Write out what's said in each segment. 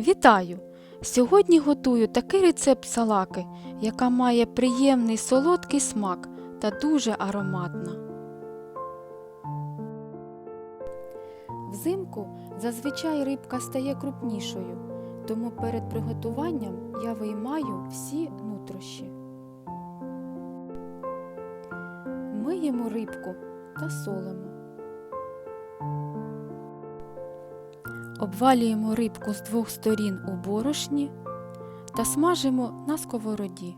Вітаю! Сьогодні готую такий рецепт салаки, яка має приємний солодкий смак та дуже ароматна. Взимку зазвичай рибка стає крупнішою, тому перед приготуванням я виймаю всі нутрощі. Миємо рибку та солимо. Обвалюємо рибку з двох сторін у борошні та смажимо на сковороді.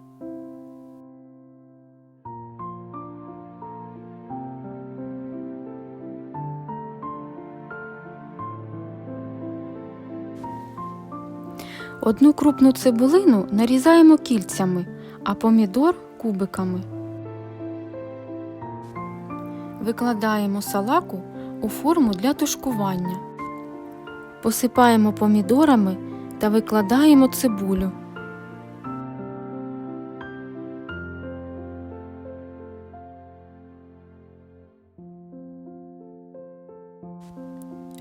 Одну крупну цибулину нарізаємо кільцями, а помідор кубиками. Викладаємо салаку у форму для тушкування. Посипаємо помідорами та викладаємо цибулю.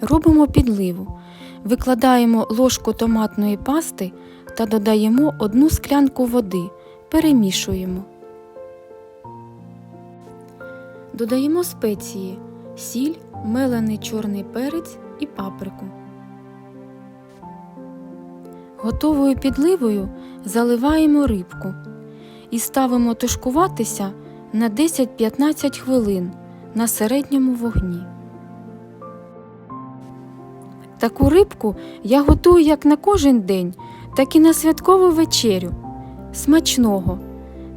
Робимо підливу. Викладаємо ложку томатної пасти та додаємо одну склянку води. Перемішуємо. Додаємо спеції, сіль, мелений чорний перець і паприку. Готовою підливою заливаємо рибку і ставимо тушкуватися на 10-15 хвилин на середньому вогні. Таку рибку я готую як на кожен день, так і на святкову вечерю. Смачного!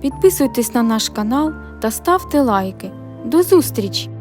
Підписуйтесь на наш канал та ставте лайки. До зустрічі!